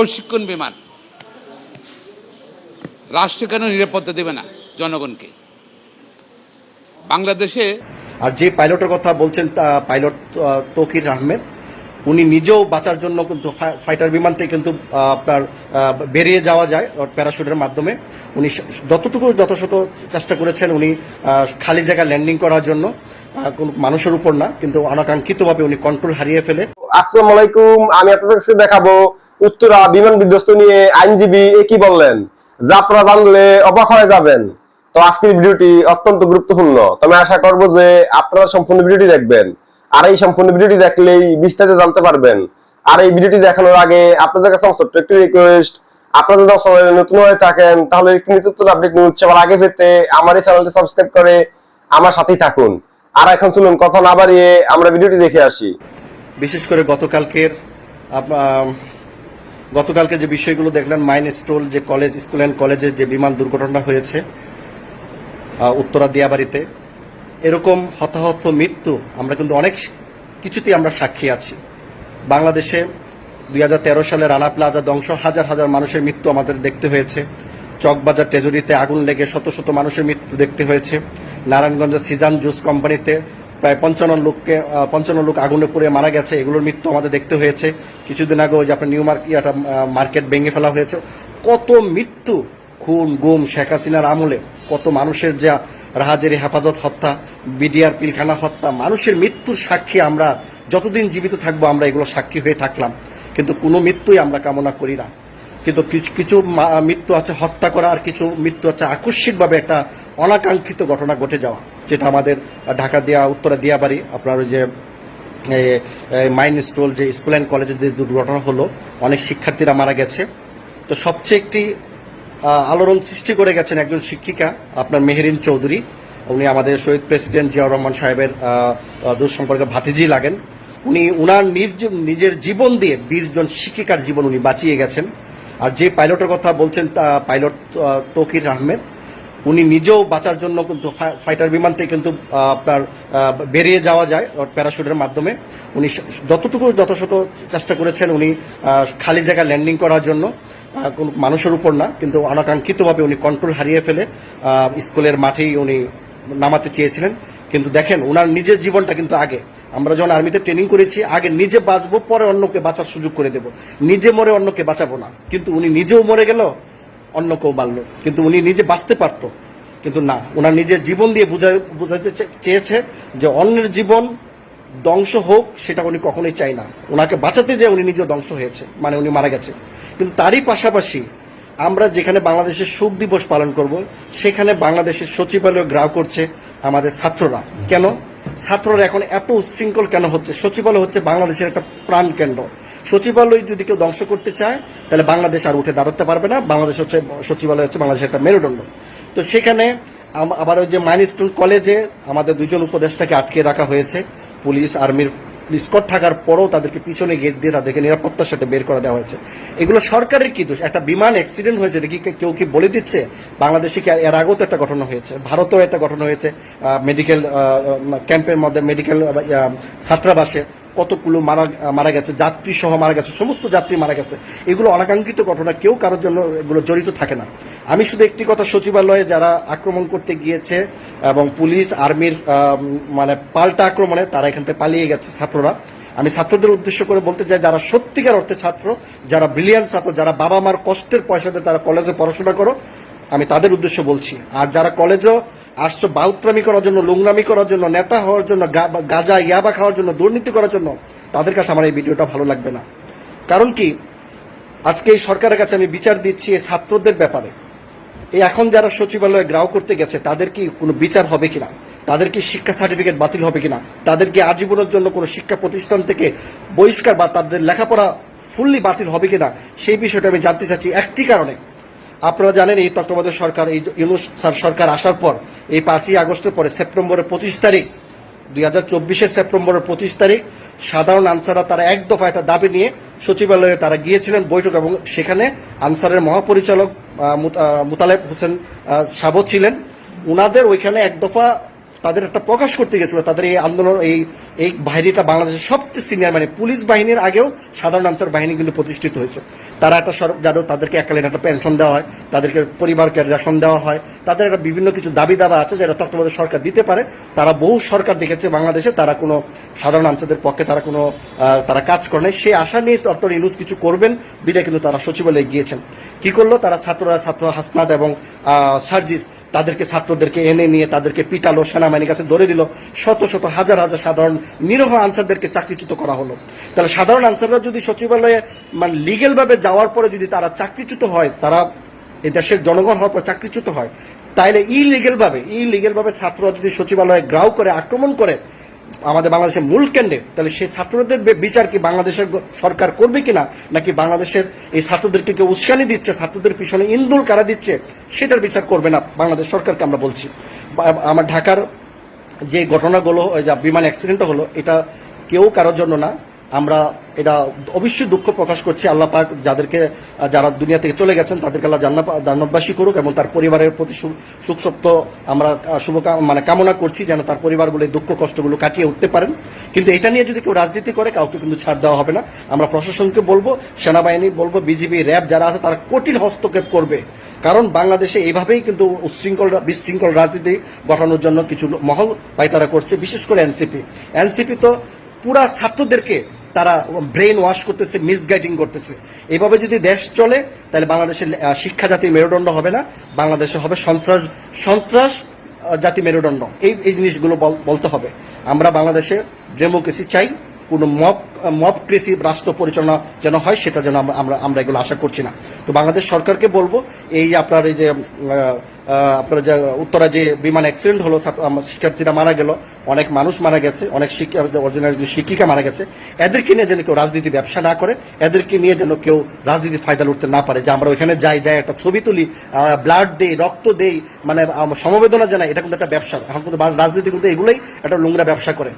প্রশিক্ষণ বিমান। রাষ্ট্র কেন নিরাপত্তা দেবে না জনগণকে? বাংলাদেশে আর যে পাইলটের কথা বলছেন তা পাইলট তকির আহমেদ উনি নিজেও বাঁচার জন্য কিন্তু ফাইটার বিমান থেকে কিন্তু আহ, আপনার বেরিয়ে যাওয়া যায় প্যারাশুটের মাধ্যমে। উনি যতটুকু যথাযথ চেষ্টা করেছেন উনি আহ, খালি জায়গায় ল্যান্ডিং করার জন্য আহ, কোনো মানুষের উপর না কিন্তু অনাকাঙ্ক্ষিতভাবে উনি কন্ট্রোল হারিয়ে ফেলে। আসসালামু আলাইকুম আমি আপনাদের দেখাবো উত্তরা বিমান বিধ্বস্ত নিয়ে আইনজীবী এ কি বললেন? যা আপনারা জানলে অবাক হয়ে যাবেন। তো আজকের ভিডিওটি অত্যন্ত গুরুত্বপূর্ণ। তবে আশা করব যে আপনারা সম্পূর্ণ ভিডিওটি দেখবেন। আর এই সম্পূর্ণ ভিডিওটি দেখলেই বিস্তারিত জানতে পারবেন। আর এই ভিডিওটি দেখানোর আগে আপনাদের কাছে আমার ছোট্ট একটি রিকোয়েস্ট আপনারা যদি আমার চ্যানেলে নতুন হয়ে থাকেন, তাহলে একটি নিত্য আপডেট নিউজ সবার আগে পেতে আমার এই চ্যানেলটি সাবস্ক্রাইব করে আমার সাথেই থাকুন। আর এখন চলুন, কথা না বাড়িয়ে আমরা ভিডিওটি দেখে আসি। বিশেষ করে গতকালকের গতকালকে যে বিষয়গুলো দেখলেন, মাইন স্টোল যে কলেজ, স্কুল অ্যান্ড কলেজে যে বিমান দুর্ঘটনা হয়েছে উত্তরা দিয়াবাড়িতে, এরকম হতাহত মৃত্যু আমরা কিন্তু অনেক কিছুতেই আমরা সাক্ষী আছি। বাংলাদেশে দুই হাজার তেরো সালে রানা প্লাজা ধ্বংস, হাজার হাজার মানুষের মৃত্যু আমাদের দেখতে হয়েছে। চকবাজার ট্রেজরিতে আগুন লেগে শত শত মানুষের মৃত্যু দেখতে হয়েছে। নারায়ণগঞ্জের সিজান জুস কোম্পানিতে প্রায় পঞ্চান্ন লোককে পঞ্চান্ন লোক আগুনে পুড়ে মারা গেছে। এগুলোর মৃত্যু আমাদের দেখতে হয়েছে। কিছুদিন আগে ওই যে আপনার নিউ মার্কেট একটা মার্কেট ভেঙে ফেলা হয়েছে। কত মৃত্যু খুন, গুম শেখ হাসিনার আমলে। কত মানুষের যা রাহাজের হেফাজত হত্যা, বিডিআর পিলখানা হত্যা, মানুষের মৃত্যুর সাক্ষী আমরা, যতদিন জীবিত থাকব আমরা এগুলো সাক্ষী হয়ে থাকলাম। কিন্তু কোনো মৃত্যুই আমরা কামনা করি না। কিন্তু কিছু কিছু মৃত্যু আছে হত্যা করা, আর কিছু মৃত্যু আছে আকস্মিকভাবে একটা অনাকাঙ্ক্ষিত ঘটনা ঘটে যাওয়া। যেটা আমাদের ঢাকা দিয়া উত্তরা দিয়াবাড়ি আপনার ওই যে মাইন স্টোল যে স্কুল অ্যান্ড কলেজের যে দুর্ঘটনা হলো অনেক শিক্ষার্থীরা মারা গেছে। তো সবচেয়ে একটি আলোড়ন সৃষ্টি করে গেছেন একজন শিক্ষিকা আপনার মেহেরিন চৌধুরী। উনি আমাদের শহীদ প্রেসিডেন্ট জিয়াউর রহমান সাহেবের আহ, আহ, সম্পর্কে ভাতিজি লাগেন। উনি উনার নিজ- নিজের জীবন দিয়ে বীরজন শিক্ষিকার জীবন উনি বাঁচিয়ে গেছেন। আর যে পাইলটের কথা বলছেন তা পাইলট তকির আহমেদ উনি নিজেও বাঁচার জন্য কিন্তু ফাইটার বিমান থেকে কিন্তু আপনার বেরিয়ে যাওয়া যায় প্যারাশুটের মাধ্যমে। উনি যতটুকু যথাযথ চেষ্টা করেছেন উনি খালি জায়গায় ল্যান্ডিং করার জন্য কোনো মানুষের উপর না, কিন্তু অনাকাঙ্ক্ষিতভাবে উনি কন্ট্রোল হারিয়ে ফেলে স্কুলের মাঠেই উনি নামাতে চেয়েছিলেন। কিন্তু দেখেন ওনার নিজের জীবনটা কিন্তু আগে। আমরা যখন আর্মিতে ট্রেনিং করেছি, আগে নিজে বাঁচবো, পরে অন্যকে বাঁচার সুযোগ করে দেব। নিজে মরে অন্যকে বাঁচাবো না। কিন্তু উনি নিজেও মরে গেল অন্য কেউ মারলো কিন্তু উনি নিজে বাঁচতে পারতো। কিন্তু না ওনার নিজের জীবন দিয়ে বুঝা বুঝাতে চেয়েছে যে অন্যের জীবন ধ্বংস হোক, সেটা উনি কখনোই চাই না। ওনাকে বাঁচাতে যে উনি নিজেও ধ্বংস হয়েছে মানে উনি মারা গেছে। কিন্তু তারই পাশাপাশি আমরা যেখানে বাংলাদেশের শোক দিবস পালন করব, সেখানে বাংলাদেশের সচিবালয় গ্রাহ করছে আমাদের ছাত্ররা। কেন? ছাত্ররা এখন এত উচ্ছৃঙ্খল কেন হচ্ছে? সচিবালয় হচ্ছে বাংলাদেশের একটা প্রাণ কেন্দ্র। সচিবালয় যদি কেউ ধ্বংস করতে চায়, তাহলে বাংলাদেশ আর উঠে দাঁড়াতে পারবে না। বাংলাদেশ হচ্ছে, সচিবালয় হচ্ছে বাংলাদেশের একটা মেরুদণ্ড। তো সেখানে আবার ওই যে মাইনস্টোন কলেজে আমাদের দুজন উপদেষ্টাকে আটকে রাখা হয়েছে। পুলিশ, আর্মির স্কট থাকার পরও তাদেরকে পিছনে গেট দিয়ে তাদেরকে নিরাপত্তার সাথে বের করে দেওয়া হয়েছে। এগুলো সরকারের কি দোষ? একটা বিমান অ্যাক্সিডেন্ট হয়েছে, এটা কি কে- কেউ কি বলে দিচ্ছে? বাংলাদেশে কি এর আগেও তো একটা ঘটনা হয়েছে, ভারতেও একটা ঘটনা হয়েছে মেডিকেল ক্যাম্পের মধ্যে মেডিকেল ছাত্রাবাসে। কতগুলো মারা মারা গেছে যাত্রী সহ মারা গেছে, সমস্ত যাত্রী মারা গেছে, এগুলো অনাকাঙ্ক্ষিত ঘটনা, কেউ কারোর জন্য এগুলো জড়িত থাকে না। আমি শুধু একটি কথা সচিবালয়ে যারা আক্রমণ করতে গিয়েছে এবং পুলিশ, আর্মির মানে পাল্টা আক্রমণে তারা এখান থেকে পালিয়ে গেছে ছাত্ররা। আমি ছাত্রদের উদ্দেশ্য করে বলতে চাই, যারা সত্যিকার অর্থে ছাত্র, যারা ব্রিলিয়ান্ট ছাত্র, যারা বাবা মার কষ্টের পয়সাতে তারা কলেজে পড়াশোনা করো, আমি তাদের উদ্দেশ্য বলছি। আর যারা কলেজেও আসছো বাউত্রামি করার জন্য লুংরামি করার জন্য, নেতা হওয়ার জন্য গাঁজা, ইয়াবা খাওয়ার জন্য, দুর্নীতি করার জন্য, তাদের কাছে আমার এই ভিডিওটা ভালো লাগবে না। কারণ কি? আজকে এই সরকারের কাছে আমি বিচার দিচ্ছি এই ছাত্রদের ব্যাপারে। এই এখন যারা সচিবালয়ে গ্রাহ করতে গেছে, তাদের কি কোনো বিচার হবে কিনা? তাদের কি শিক্ষা সার্টিফিকেট বাতিল হবে কিনা? তাদের কি আজীবনের জন্য কোনো শিক্ষা প্রতিষ্ঠান থেকে বহিষ্কার বা তাদের লেখাপড়া ফুললি বাতিল হবে কিনা? সেই বিষয়টা আমি জানতে চাচ্ছি একটি কারণে। আপনারা জানেন এই তত্ত্বাবধায়ক সরকার, এই ইউনুস স্যার সরকার আসার পর এই পাঁচই আগস্টের পরে সেপ্টেম্বরের পঁচিশ তারিখ, দুই হাজার চব্বিশের সেপ্টেম্বরের পঁচিশ তারিখ সাধারণ আনসাররা তারা এক দফা একটা দাবি নিয়ে সচিবালয়ে তারা গিয়েছিলেন বৈঠক এবং সেখানে আনসারের মহাপরিচালক মুতালেব হোসেন সাবো ছিলেন। উনাদের ওইখানে এক দফা তাদের একটা প্রকাশ করতে গেছিল, তাদের এই আন্দোলন, এই এই বাহিনীটা বাংলাদেশের সবচেয়ে সিনিয়র মানে পুলিশ বাহিনীর আগেও সাধারণ আনসার বাহিনী কিন্তু প্রতিষ্ঠিত হয়েছে। তারা একটা জানো তাদেরকে এককালীন একটা পেনশন দেওয়া হয়, তাদেরকে পরিবারকে রেশন দেওয়া হয়, তাদের একটা বিভিন্ন কিছু দাবি দাবা আছে যেটা তত্ত্বাবধায়ক সরকার দিতে পারে। তারা বহু সরকার দেখেছে বাংলাদেশে, তারা কোনো সাধারণ আনসারদের পক্ষে তারা কোনো তারা কাজ করে নাই। সে আশা নিয়ে ডক্টর ইউনুস কিছু করবেন, বিদায় কিন্তু তারা সচিবালয়ে গিয়েছেন। কি করল? তারা ছাত্ররা, ছাত্র হাসনাদ এবং সার্জিস তাদেরকে, ছাত্রদেরকে এনে নিয়ে তাদেরকে পিটালো, সেনাবাহিনীর কাছে ধরে দিল। শত শত, হাজার হাজার সাধারণ নিরহ আনসারদেরকে চাকরিচ্যুত করা হলো। তাহলে সাধারণ আনসাররা যদি সচিবালয়ে মানে লিগেলভাবে যাওয়ার পরে যদি তারা চাকরিচ্যুত হয়, তারা এই দেশের জনগণ হওয়ার পর চাকরিচ্যুত হয়, তাইলে ইলিগেলভাবে ইলিগেলভাবে ইলিগেল ভাবে ছাত্ররা যদি সচিবালয়ে গ্রাউ করে, আক্রমণ করে আমাদের বাংলাদেশের মূল কেন্দ্রে, তাহলে সেই ছাত্রদের বিচার কি বাংলাদেশের সরকার করবে কিনা, নাকি বাংলাদেশের এই ছাত্রদেরকে কেউ উস্কানি দিচ্ছে, ছাত্রদের পিছনে ইন্দুল কারা দিচ্ছে, সেটার বিচার করবে না বাংলাদেশ সরকারকে আমরা বলছি। আমার ঢাকার যে ঘটনাগুলো বিমান অ্যাক্সিডেন্ট হলো, এটা কেউ কারোর জন্য না আমরা এটা অবশ্যই দুঃখ প্রকাশ করছি। আল্লাহ পাক যাদেরকে, যারা দুনিয়া থেকে চলে গেছেন, তাদেরকে আল্লাহ জান্নাত জান্নাতবাসী করুক এবং তার পরিবারের প্রতি সু- সুখসপ্ত আমরা শুভ মানে কামনা করছি যেন তার পরিবারগুলো দুঃখ কষ্টগুলো কাটিয়ে উঠতে পারেন। কিন্তু এটা নিয়ে যদি কেউ রাজনীতি করে, কাউকে কিন্তু ছাড় দেওয়া হবে না। আমরা প্রশাসনকে বলব, সেনাবাহিনী বলব, বিজিবি, র্যাব যারা আছে, তারা কঠিন হস্তক্ষেপ করবে। কারণ বাংলাদেশে এইভাবেই কিন্তু উচ্ছৃঙ্খল বিশৃঙ্খল রাজনীতি গঠানোর জন্য কিছু মহল পাইতারা করছে, বিশেষ করে এনসিপি। এনসিপি তো পুরা ছাত্রদেরকে তারা ব্রেন ওয়াশ করতেছে মিসগাইডিং করতেছে। এভাবে যদি দেশ চলে, তাহলে বাংলাদেশের শিক্ষা জাতির মেরুদণ্ড হবে না, বাংলাদেশে হবে সন্ত্রাস সন্ত্রাস জাতি মেরুদণ্ড। এই এই জিনিসগুলো বল- বলতে হবে। আমরা বাংলাদেশে ডেমোক্রেসি চাই কোনো মব মব কৃষি রাষ্ট্র পরিচালনা যেন হয়, সেটা যেন আমরা- আমরা এগুলো আশা করছি না। তো বাংলাদেশ সরকারকে বলব, এই আপনার এই যে আপনার যে উত্তরা যে বিমান অ্যাক্সিডেন্ট হলো শিক্ষার্থীরা মারা গেল, অনেক মানুষ মারা গেছে, অনেক শিক্ষিকা মারা গেছে, এদেরকে নিয়ে যেন কেউ রাজনীতি ব্যবসা না করে, এদেরকে নিয়ে যেন কেউ রাজনীতি ফায়দা লুটতে না পারে, যে আমরা ওইখানে যাই যাই, একটা ছবি তুলি ব্লাড দেই, রক্ত দেই মানে সমবেদনা জানাই, এটা কিন্তু একটা ব্যবসা। এখন কিন্তু রাজনীতি কিন্তু এগুলোই একটা নোংরা ব্যবসা করে।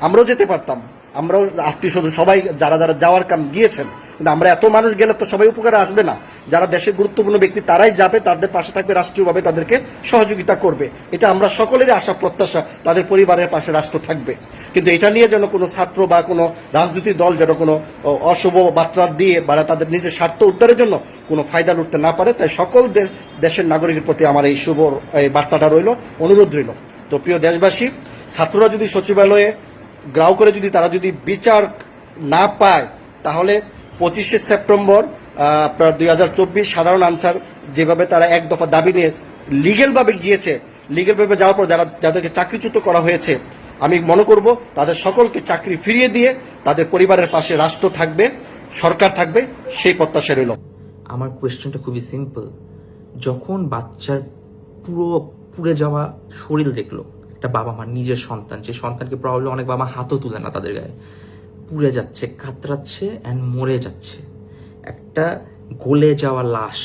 আমরাও যেতে পারতাম। আমরাও আত্মীয় স্বজন সবাই যারা যারা যাওয়ার কাম গিয়েছেন, কিন্তু আমরা এত মানুষ গেলে তো সবাই উপকারে আসবে না। যারা দেশের গুরুত্বপূর্ণ ব্যক্তি, তারাই যাবে, তাদের পাশে থাকবে, রাষ্ট্রীয়ভাবে তাদেরকে সহযোগিতা করবে। এটা আমরা সকলেরই আশা, প্রত্যাশা, তাদের পরিবারের পাশে রাষ্ট্র থাকবে। কিন্তু এটা নিয়ে যেন কোনো ছাত্র বা কোনো রাজনৈতিক দল যেন কোনো অশুভ বার্তা দিয়ে বা তাদের নিজের স্বার্থ উদ্ধারের জন্য কোনো ফায়দা লুটতে না পারে, তাই সকল দে- দেশের নাগরিকের প্রতি আমার এই শুভ, এই বার্তাটা রইল, অনুরোধ রইল। তো প্রিয় দেশবাসী, ছাত্ররা যদি সচিবালয়ে গ্রাউ করে যদি তারা যদি বিচার না পায়, তাহলে পঁচিশে সেপ্টেম্বর আপনার দুই হাজার চব্বিশ সাধারণ আনসার যেভাবে তারা এক দফা দাবি নিয়ে লিগেলভাবে গিয়েছে লিগেলভাবে যাওয়ার পর যারা, যাদেরকে চাকরিচ্যুত করা হয়েছে, আমি মনে করব তাদের সকলকে চাকরি ফিরিয়ে দিয়ে তাদের পরিবারের পাশে রাষ্ট্র থাকবে, সরকার থাকবে, সেই প্রত্যাশা রইল। আমার কোয়েশ্চেনটা খুবই সিম্পল যখন বাচ্চার পুরো, পুড়ে যাওয়া শরীর দেখল একটা বাবা মা, নিজের সন্তান। সেই সন্তানকে প্রবলেম অনেক বাবা হাতও তুলে না তাদের গায়ে। পুড়ে যাচ্ছে, কাতরাচ্ছে অ্যান্ড মরে যাচ্ছে। একটা গলে যাওয়া লাশ।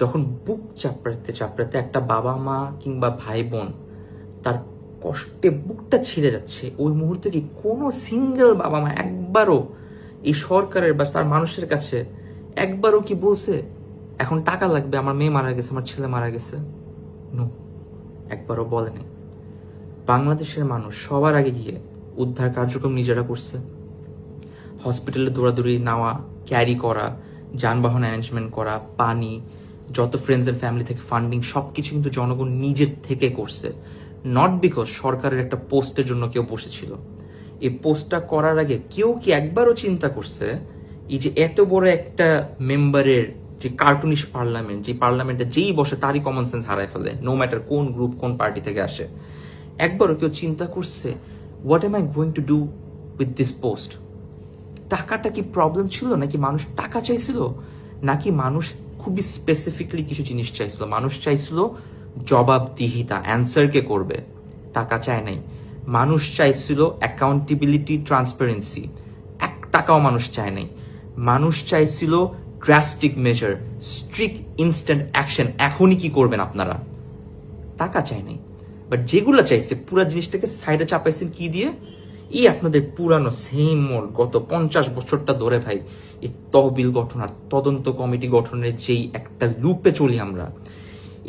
যখন বুক চাপড়াতে চাপড়াতে একটা বাবা মা কিংবা ভাই বোন তার কষ্টে বুকটা ছিঁড়ে যাচ্ছে, ওই মুহূর্তে কি কোনো সিঙ্গেল বাবা মা একবারও এই সরকারের বা তার মানুষের কাছে একবারও কি বলছে, এখন টাকা লাগবে, আমার মেয়ে মারা গেছে, আমার ছেলে মারা গেছে নো একবারও বলেনি। বাংলাদেশের মানুষ সবার আগে গিয়ে উদ্ধার কার্যক্রম নিজেরা করছে। হসপিটালে দৌড়াদৌড়ি নেওয়া, ক্যারি করা, যানবাহন অ্যারেঞ্জমেন্ট করা, পানি, যত ফ্রেন্ডস এন্ড ফ্যামিলি থেকে ফান্ডিং সব কিছু কিন্তু জনগণ নিজের থেকে করছে। নট বিকজ সরকারের একটা পোস্টের জন্য কেউ বসেছিল। এই পোস্টটা করার আগে কেউ কি একবারও চিন্তা করছে এই যে এত বড় একটা মেম্বারের যে কার্টুনিশ পার্লামেন্ট যে পার্লামেন্টে যেই বসে তারই কমন সেন্স হারায় ফেলে নো ম্যাটার কোন গ্রুপ কোন পার্টি থেকে আসে। একবারও কেউ চিন্তা করছে what am I going to do with this post টাকাটা কি প্রবলেম ছিল নাকি মানুষ টাকা চাইছিল? নাকি মানুষ খুবই স্পেসিফিকলি কিছু জিনিস চাইছিল? মানুষ চাইছিল জবাবদিহিতা অ্যান্সার কে করবে। টাকা চায় নাই। মানুষ চাইছিল অ্যাকাউন্টেবিলিটি ট্রান্সপারেন্সি এক টাকাও মানুষ চায় নাই। মানুষ চাইছিল drastic measure strict instant action এখনই কি করবেন আপনারা? টাকা চাই নাই। বাট যেগুলো চাইছে, পুরো জিনিসটাকে সাইডে চাপাইছেন কি দিয়ে? এই আপনাদের পুরানো সেম মোড গত পঞ্চাশ বছরটা ধরে ভাই, এই তহবিল গঠন আর তদন্ত কমিটি গঠনের যেই একটা লুপে চলি আমরা,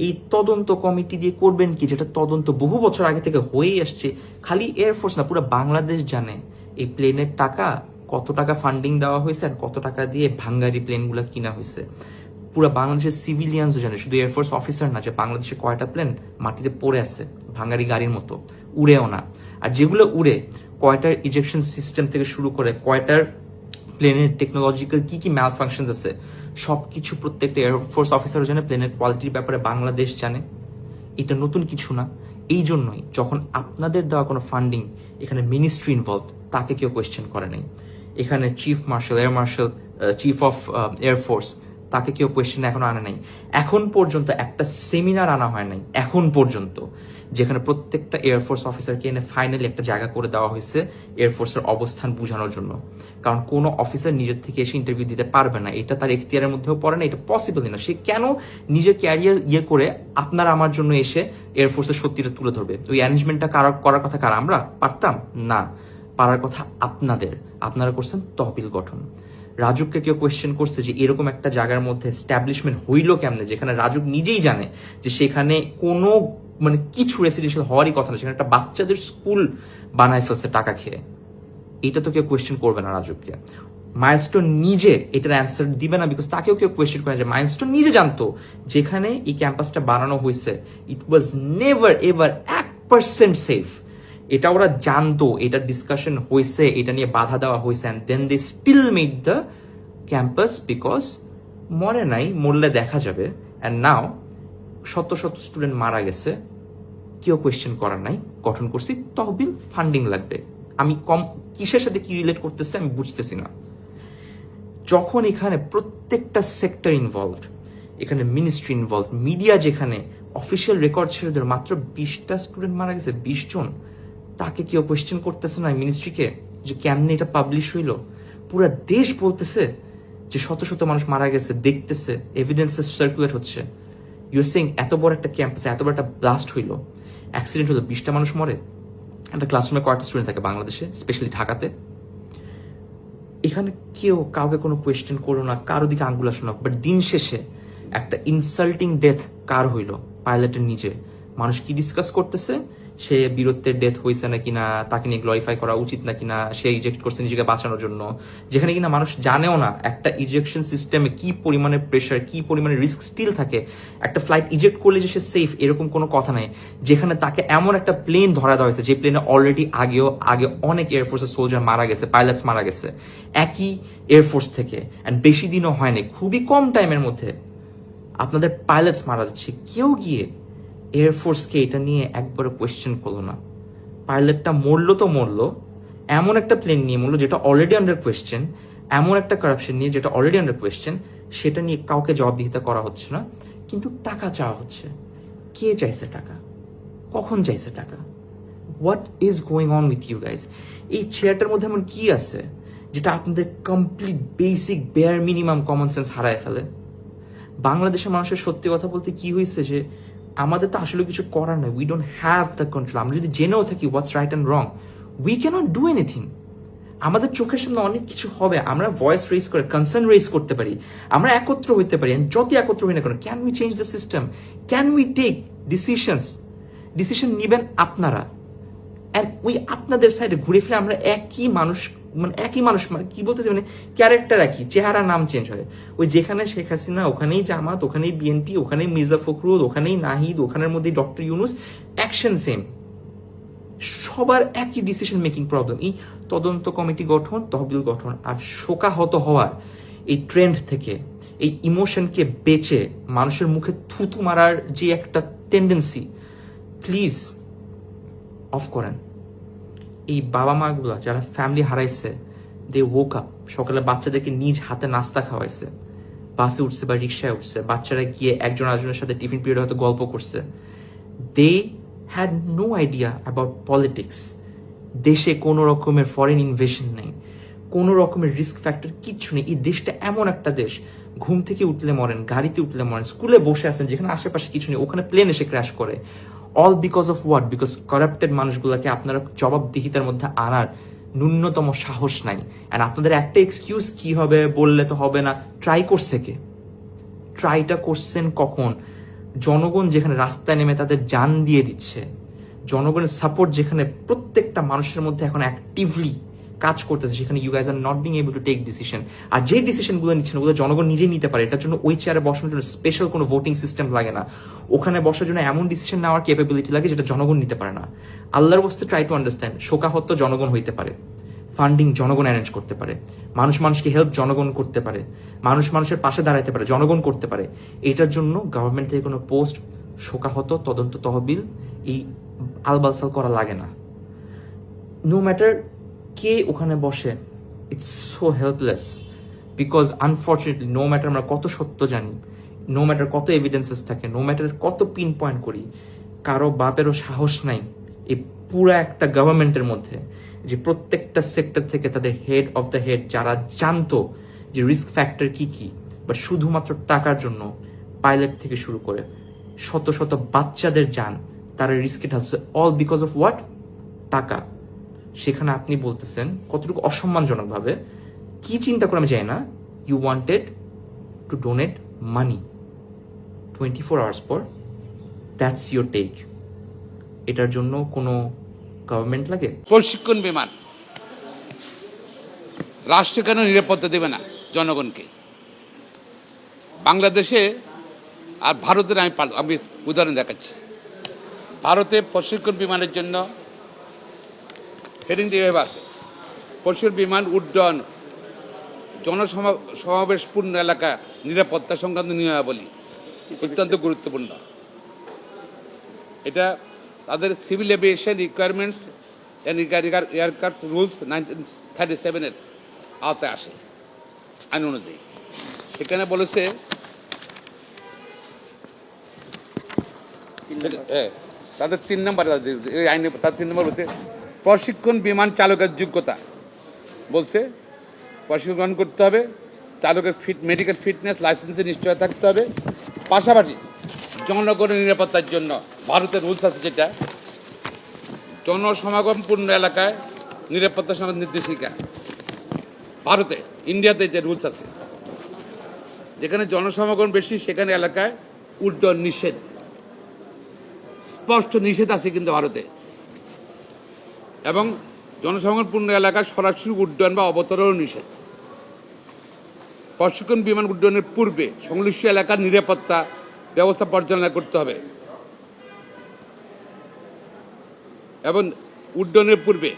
এই তদন্ত কমিটি দিয়ে করবেন কি? যেটা তদন্ত বহু বছর আগে থেকে হয়েই আসছে। খালি এয়ারফোর্স না, পুরো বাংলাদেশ জানে এই প্লেনের টাকা, কত টাকা ফান্ডিং দেওয়া হয়েছে আর কত টাকা দিয়ে ভাঙ্গারি প্লেনগুলো কিনা হয়েছে। পুরো বাংলাদেশের সিভিলিয়ানসও জানে। শুধু এয়ারফোর্স অফিসার না, যে বাংলাদেশে কয়টা প্লেন মাটিতে পড়ে আছে, ভাঙ্গারি গাড়ির মতো, উড়েও না। আর যেগুলো উড়ে, কয়টার ইজেকশন সিস্টেম থেকে শুরু করে, কয়টার প্লেনের টেকনোলজিক্যাল কি কি ম্যাল ফাংশনস আছে, সবকিছু প্রত্যেকটা এয়ারফোর্স অফিসার জানে প্লেনের কোয়ালিটির ব্যাপারে বাংলাদেশ জানে। এটা নতুন কিছু না। এই জন্যই যখন আপনাদের দেওয়া কোনো ফান্ডিং এখানে মিনিস্ট্রি ইনভলভ তাকে কেউ কোয়েশ্চেন করে নাই। এখানে chief marshal air marshal chief of air force তাকে কেউ কোয়েশ্চেন এখনও আনা নাই। এখন পর্যন্ত একটা সেমিনার আনা হয় নাই, এখন পর্যন্ত। যেখানে প্রত্যেকটা এয়ারফোর্স অফিসারকে এনে ফাইনালি একটা জায়গা করে দেওয়া হয়েছে এয়ারফোর্সের অবস্থান বোঝানোর জন্য। কারণ কোনো অফিসার নিজের থেকে এসে ইন্টারভিউ দিতে পারবে না। এটা তার এখতিয়ারের মধ্যেও পড়ে না, এটা পসিবলই না। সে কেন নিজের ক্যারিয়ার ইয়ে করে আপনার আমার জন্য এসে এয়ারফোর্সের সত্যিটা তুলে ধরবে? ওই অ্যারেঞ্জমেন্টটা কারা করার কথা কারা, আমরা? পারতাম? না। পারার কথা আপনাদের। আপনারা করছেন তহবিল গঠন। রাজুককে কেউ কোয়েশ্চেন করছে যে এরকম একটা জায়গার মধ্যে এস্টাবলিশমেন্ট হইল কেমনে? যেখানে রাজুক নিজেই জানে যে সেখানে কোনো মানে কিছু রেসিডেন্সিয়াল হওয়ারই কথা না, সেখানে একটা বাচ্চাদের স্কুল বানায় ফেলছে টাকা খেয়ে। এটা তো কেউ কোয়েশ্চেন করবে না রাজুককে। মাইলস্টোন নিজে এটার অ্যান্সার দিবে না বিকজ তাকেও কেউ কোয়েশ্চেন করে যে মাইলস্টোন নিজে জানতো যেখানে এই ক্যাম্পাসটা বানানো হয়েছে। ইট ওয়াজ নেভার এভার এক পার্সেন্ট সেফ এটা ওরা জানতো, এটা ডিসকাশন হয়েছে, এটা নিয়ে বাধা দেওয়া হয়েছে and then they still made the campus because মরে নাই, মরলে দেখা যাবে। অ্যান্ড নাও শত শত স্টুডেন্ট মারা গেছে, কেউ কোয়েশ্চেন করার নাই, গঠন করছি, তহবিল ফান্ডিং লাগবে। আমি কম, কিসের সাথে কি রিলেট করতেছে আমি বুঝতেছি না। যখন এখানে প্রত্যেকটা সেক্টর ইনভলভড এখানে মিনিস্ট্রি ইনভলভ মিডিয়া যেখানে অফিসিয়াল রেকর্ড ছেড়ে দিল মাত্র বিশটা স্টুডেন্ট মারা গেছে, বিশ জন। তাকে কেউ কোয়েশ্চেন করতেছে না মিনিস্ট্রিকে যে কেমনে এটা পাবলিশ হইল? পুরা দেশ বলতেছে যে শত শত মানুষ মারা গেছে, দেখতেছে এভিডেন্সেস সার্কুলেট হচ্ছে। ইউর সিং এত বড় একটা ক্যাম্পাসে এত বড় একটা ব্লাস্ট হইল। অ্যাক্সিডেন্ট হলো বিশটা মানুষ মরে। একটা ক্লাসরুমে কয়েকটা স্টুডেন্ট থাকে বাংলাদেশে স্পেশালি ঢাকাতে? এখানে কেউ কাউকে কোনো কোয়েশ্চেন করো না, কারও দিকে আঙ্গুল আসো না। বাট দিন শেষে একটা ইনসাল্টিং ডেথ কার হইল? পাইলটের নিচে। মানুষ কি ডিসকাস করতেছে? সে বীরত্বের ডেথ হয়েছে না, তাকে নিয়ে গ্লোরিফাই করা উচিত না, সে ইজেক্ট করছে নিজেকে বাঁচানোর জন্য। যেখানে কিনা মানুষ জানেও না একটা ইজেকশন সিস্টেমে কি পরিমাণে প্রেশার কি পরিমাণে রিস্ক স্টিল থাকে। একটা ফ্লাইট ইজেক্ট করলে যে সে সেফ এরকম কোনো কথা নাই। যেখানে তাকে এমন একটা প্লেন ধরা দেওয়া হয়েছে, যে প্লেনে অলরেডি আগেও, আগে অনেক এয়ারফোর্সের সোলজার মারা গেছে পাইলটস মারা গেছে। একই এয়ারফোর্স থেকে। অ্যান্ড বেশি দিনও হয়নি খুবই কম টাইমের মধ্যে আপনাদের পাইলটস মারা যাচ্ছে। কেউ গিয়ে এয়ারফোর্সকে এটা নিয়ে একবারও কোয়েশ্চেন করল না। পাইলটটা মরলো তো মরলো। এমন একটা প্লেন নিয়ে মরলো যেটা অলরেডি আন্ডার কোয়েশ্চেন এমন একটা কারাপশন নিয়ে যেটা অলরেডি আন্ডার কোয়েশ্চেন সেটা নিয়ে কাউকে জবাবদিহিতা করা হচ্ছে না। কিন্তু টাকা চাওয়া হচ্ছে। কে চাইছে টাকা? কখন চাইছে টাকা? What is going on with you guys এই চেয়ারটার মধ্যে এমন কি আছে যেটা আপনাদের complete basic bare minimum common sense হারায় ফেলে? বাংলাদেশের মানুষের সত্যি কথা বলতে কি হয়েছে যে আমাদের তো আসলে কিছু করার নয় we don't have the control আমরা যদি জেনেও থাকি what's right and wrong we can't do anything আমাদের চোখের সামনে অনেক কিছু হবে, আমরা ভয়েস রেজ করে কনসার্ন রেজ করতে পারি, আমরা একত্র হইতে পারি যত একত্র হই না কেন can we change the system can we take decisions decision নেবেন আপনারা অ্যান্ড ওই আপনাদের সাইডে ঘুরে ফিরে আমরা একই মানুষ মানে একই মানুষ মানে কি বলতেছি মানে ক্যারেক্টার একই চেহারা নাম চেঞ্জ হয়। ওই যেখানে শেখ হাসিনা, ওখানেই জামাত, ওখানেই বিএনপি ওখানেই মির্জা ফখরুল, ওখানেই নাহিদ, ওখানের মধ্যেই ডক্টর ইউনুস অ্যাকশন সেম সবার একই ডিসিশন মেকিং প্রবলেম এই তদন্ত কমিটি গঠন, তহবিল গঠন, আর শোকাহত হওয়ার এই ট্রেন্ড থেকে, এই ইমোশনকে বেচে মানুষের মুখে থুতু মারার যে একটা টেন্ডেন্সি প্লিজ অফ করেন। এই বাবা মাগুলা যারা ফ্যামিলি হারাইছে দে woke আপ সকালে বাচ্চাদেরকে নিজ হাতে নাস্তা খাওয়াইছে। বাসে উঠছে বা রিক্সায় উঠছে, বাচ্চারা গিয়ে একজন আরেকজনের সাথে টিফিন পিরিয়ড হয়তো গল্প করছে। They had no idea about politics দেশে কোনো রকমের ফরেন ইনভেশন নেই। কোনো রকমের রিস্ক ফ্যাক্টর কিচ্ছু নেই। এই দেশটা এমন একটা দেশ। ঘুম থেকে উঠলে মরেন, গাড়িতে উঠলে মরেন, স্কুলে বসে আছেন, যেখানে আশেপাশে কিছু নেই, ওখানে প্লেন এসে ক্র্যাশ করে। All because of what because corrupted মানুষগুলোকে আপনারা জবাবদিহিতার মধ্যে আনার ন্যূনতম সাহস নাই। অ্যান্ড আপনাদের একটা এক্সকিউজ কি হবে? বললে তো হবে না। ট্রাই করছে কে? ট্রাইটা করছেন কখন? জনগণ যেখানে রাস্তায় নেমে তাদের জান দিয়ে দিচ্ছে। জনগণের সাপোর্ট যেখানে প্রত্যেকটা মানুষের মধ্যে এখন অ্যাক্টিভলি কাজ করতেছে, সেখানে you guys are not being able to take decision আর যে ডিসিশনগুলো নিচ্ছেন ওগুলো জনগণ নিজেই নিতে পারে। এটার জন্য ওই চেয়ারে বসানোর জন্য স্পেশাল কোনো ভোটিং সিস্টেম লাগে না। ওখানে বসার জন্য এমন ডিসিশন নেওয়ার ক্যাপাবিলিটি লাগে যেটা জনগণ নিতে পারে না। আল্লাহর বস্তে ট্রাই টু আন্ডারস্ট্যান্ড শোকাহত্য জনগণ হইতে পারে। ফান্ডিং জনগণ অ্যারেঞ্জ করতে পারে। মানুষ মানুষকে হেল্প জনগণ করতে পারে। মানুষ মানুষের পাশে দাঁড়াতে পারে, জনগণ করতে পারে। এটার জন্য গভর্নমেন্ট থেকে কোনো পোস্ট শোকাহত তদন্ত তহবিল এই আলবালসাল করা লাগে না। নো ম্যাটার কে ওখানে বসে? It's so helpless because unfortunately no matter আমরা কত সত্য জানি নো ম্যাটার কত এভিডেন্সেস থাকে নো ম্যাটার কত পিন পয়েন্ট করি, কারও বাপেরও সাহস নাই এই পুরো একটা গভর্নমেন্টের মধ্যে যে প্রত্যেকটা সেক্টর থেকে তাদের হেড অফ দ্য হেড যারা জানতো যে রিস্ক ফ্যাক্টর কি কি, বা শুধুমাত্র টাকার জন্য পাইলট থেকে শুরু করে শত শত বাচ্চাদের যান, তারা রিস্কে ঢালছে অল বিকজ অফ হোয়াট টাকা। সেখানে আপনি বলতেছেন কতটুকু অসম্মানজনক ভাবে কি চিন্তা করে আমি জানি না you wanted to donate money twenty four hours পর দ্যাটস ইউর টেক এটার জন্য কোনো গভর্নমেন্ট লাগে? প্রশিক্ষণ বিমান। রাষ্ট্র কেন নিরাপত্তা দেবে না জনগণকে? বাংলাদেশে আর ভারতের আমি আমি উদাহরণ দেখাচ্ছি। ভারতে প্রশিক্ষণ বিমানের জন্য হেডিং যেভাবে আছে। প্রশিক্ষণ বিমান উড্ডয়ন জনসমা- সমাবেশপূর্ণ এলাকা নিরাপত্তা সংক্রান্ত নিয়মাবলী অত্যন্ত গুরুত্বপূর্ণ। এটা তাদের civil aviation requirements aircraft rules nineteen thirty সেভেনের আওতায় আসে আইন অনুযায়ী। সেখানে বলেছে হ্যাঁ, তাদের তিন নম্বর তাদের এই আইনে তার তিন নম্বর বলতে প্রশিক্ষণ বিমান চালকের যোগ্যতা। বলছে, প্রশিক্ষণ করতে হবে, চালকের ফিট মেডিকেল ফিটনেস লাইসেন্সের নিশ্চয় থাকতে হবে। পাশাপাশি জনগণের নিরাপত্তার জন্য ভারতের রুলস আছে যেটা, জনসমাগমপূর্ণ এলাকায় নিরাপত্তা সংক্রান্ত নির্দেশিকা। ভারতে ইন্ডিয়াতে যে রুলস আছে, যেখানে জনসমাগম বেশি, সেখানে এলাকায় উড্ডয়ন নিষেধ। স্পষ্ট নিষেধ আছে কিন্তু ভারতে। এবং জনসমাগমপূর্ণ এলাকায় সরাসরি উড্ডয়ন বা অবতরণ নিষেধ। প্রশিক্ষণ বিমান উড্ডয়নের পূর্বে সংশ্লিষ্ট এলাকার নিরাপত্তা ব্যবস্থা পরিচালনা করতে হবে। এবং উড্ডয়নের পূর্বে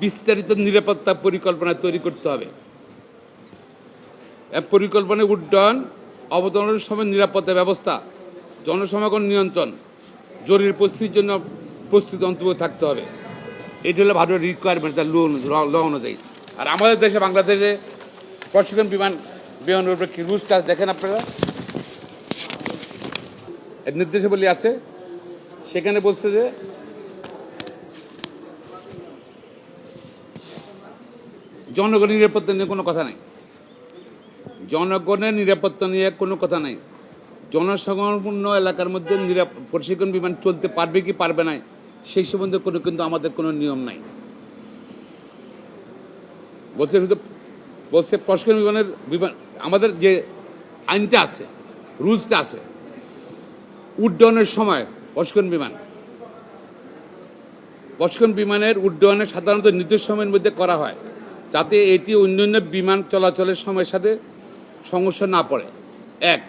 বিস্তারিত নিরাপত্তা পরিকল্পনা তৈরি করতে হবে। এ পরিকল্পনায় উড্ডয়ন, অবতরণের সময় নিরাপত্তা ব্যবস্থা, জনসমাগম নিয়ন্ত্রণ, জরুরি পরিস্থিতির জন্য প্রস্তুত অন্তর্ভুক্ত থাকতে হবে। এটি হলো ভারতের রিকোয়ারমেন্ট তার লোন ল অনুযায়ী আর আমাদের দেশে, বাংলাদেশে প্রশিক্ষণ বিমান বিমানের উপরে কি রুলসটা দেখেন আপনারা? এর নির্দেশাবলী আছে। সেখানে বলছে যে, জনগণের নিরাপত্তা নিয়ে কোনো কথা নেই। জনগণের নিরাপত্তা নিয়ে কোনো কথা নাই। জনসংপূর্ণ এলাকার মধ্যে প্রশিক্ষণ বিমান চলতে পারবে কি পারবে না সেই সম্বন্ধে কোনো কিন্তু আমাদের কোনো নিয়ম নাই। বলছে বলছে প্রশিক্ষণ বিমানের বিমান, আমাদের যে আইনটা আছে, রুলসটা আছে, উড্ডয়নের সময় প্রশিক্ষণ বিমান প্রশিক্ষণ বিমানের উড্ডয়নের সাধারণত নির্দিষ্ট সময়ের মধ্যে করা হয়, যাতে এটি অন্যান্য বিমান চলাচলের সময়ের সাথে সমস্যা না পড়ে। এক,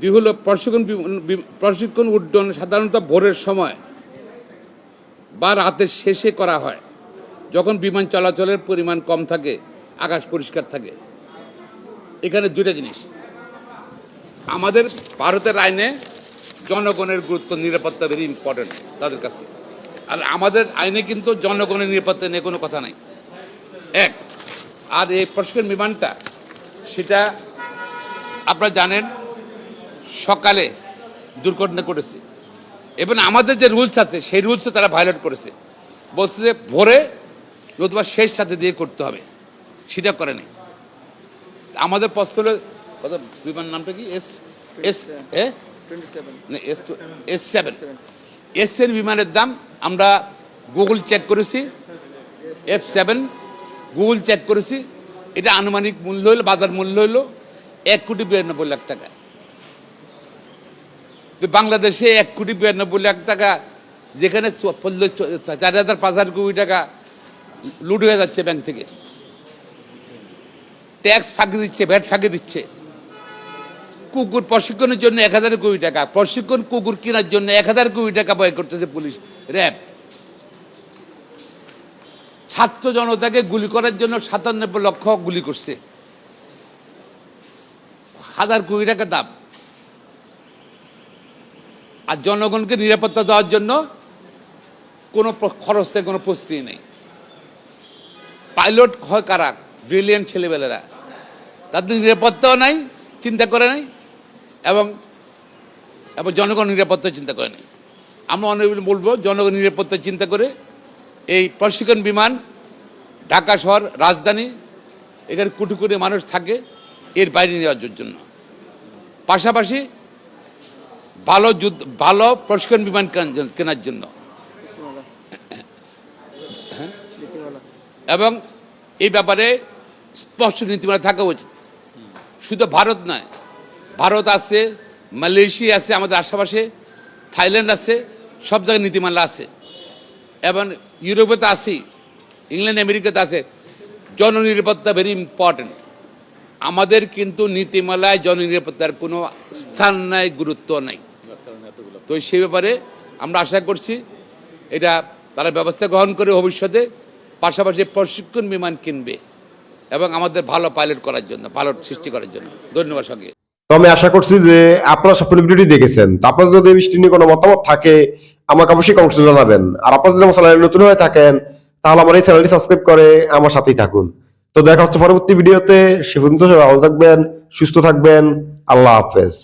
দুই হলো প্রশিক্ষণ প্রশিক্ষণ উড্ডয়ন সাধারণত ভোরের সময় বা রাতের শেষে করা হয়, যখন বিমান চলাচলের পরিমাণ কম থাকে, আকাশ পরিষ্কার থাকে। এখানে দুটা জিনিস। আমাদের ভারতের আইনে জনগণের গুরুত্ব, নিরাপত্তা ভেরি ইম্পর্টেন্ট তাদের কাছে। আর আমাদের আইনে কিন্তু জনগণের নিরাপত্তা নিয়ে কোনো কথা নাই। এক, আর এই প্রশিক্ষণ বিমানটা, সেটা আপনারা জানেন, সকালে দুর্ঘটনা করেছে এবং আমাদের যে রুলস আছে, সেই রুলসে তারা ভায়োলেট করেছে। বলছে যে ভোরে নতুবা শেষ সাথে দিয়ে করতে হবে। সেটা করেনি আমাদের প্রশ্ন কত? বিমান নামটা কি? S S, A? S S seven. S এর বিমানের দাম আমরা গুগল চেক করেছি। এফ সেভেন, গুগল চেক করেছি। এটা আনুমানিক মূল্য হলো, বাজার মূল্য হলো এক কোটি বিরানব্বই লাখ টাকা। তো বাংলাদেশে এক কোটি বিরানব্বই লাখ টাকা, যেখানে চার হাজার পাঁচ হাজার কোটি টাকা লুট হয়ে যাচ্ছে ব্যাংক থেকে। ট্যাক্স ফাঁকি দিচ্ছে, ভ্যাট ফাঁকি দিচ্ছে। কুকুর প্রশিক্ষণের জন্য এক হাজার কোটি টাকা, প্রশিক্ষণ কুকুর কেনার জন্য এক হাজার কোটি টাকা ব্যয় করতেছে পুলিশ, র্যাব। ছাত্র জনতাকে গুলি করার জন্য সাতানব্বই লক্ষ গুলি করছে। হাজার কোটি টাকা দাম। আর জনগণকে নিরাপত্তা দেওয়ার জন্য কোনো খরচ থেকে কোনো প্রস্তুতি নেই। পাইলট হয় কারা? ব্রিলিয়েন্ট ছেলেবেলেরা। তাদের নিরাপত্তাও নাই, চিন্তা করে নাই, এবং এবং জনগণ নিরাপত্তা চিন্তা করে নাই। আমরা অনেক বলব, জনগণ নিরাপত্তা চিন্তা করে এই প্রশিক্ষণ বিমান ঢাকা শহর রাজধানী, এখানে কোটি কোটি মানুষ থাকে, এর বাইরে নেওয়ার জন্য। পাশাপাশি ভালো যুদ্ধ, ভালো প্রশিক্ষণ বিমান কেনার জন্য-? এবং এই ব্যাপারে স্পষ্ট নীতিমালা থাকা উচিত। শুধু ভারত নয়, ভারত আছে, মালয়েশিয়া আছে আমাদের আশেপাশে, থাইল্যান্ড আছে, সব জায়গায় নীতিমালা আছে। এবং ইউরোপে তো আছেই, ইংল্যান্ড আমেরিকাতে আছে। জননিরাপত্তা ভেরি ইম্পর্টেন্ট আমাদের কিন্তু নীতিমালায় জননিরাপত্তার কোনো স্থান নাই, গুরুত্ব নাই। তো সেই ব্যাপারে আমরা আশা করছি এটা তারা ব্যবস্থা গ্রহণ করে ভবিষ্যতে, পাশাপাশি প্রশিক্ষণ বিমান কিনবে এবং আমাদের ভালো পাইলট করার জন্য ভালো সৃষ্টি করার জন্য। ধন্যবাদ সঙ্গে। তো আমি আশা করছি যে আপনারা সব ভিডিওটি দেখেছেন। তো আপনাদের যদি এই বিষয়টি নিয়ে কোনো মতামত থাকে, আমাকে অবশ্যই কমেন্টে জানাবেন। আর আপনারা যদি আমার নতুন হয়ে থাকেন, তাহলে আমার এই চ্যানেলটি সাবস্ক্রাইব করে আমার সাথেই থাকুন। তো দেখা হচ্ছে পরবর্তী ভিডিওতে। সে পর্যন্ত ভালো থাকবেন, সুস্থ থাকবেন। আল্লাহ হাফেজ।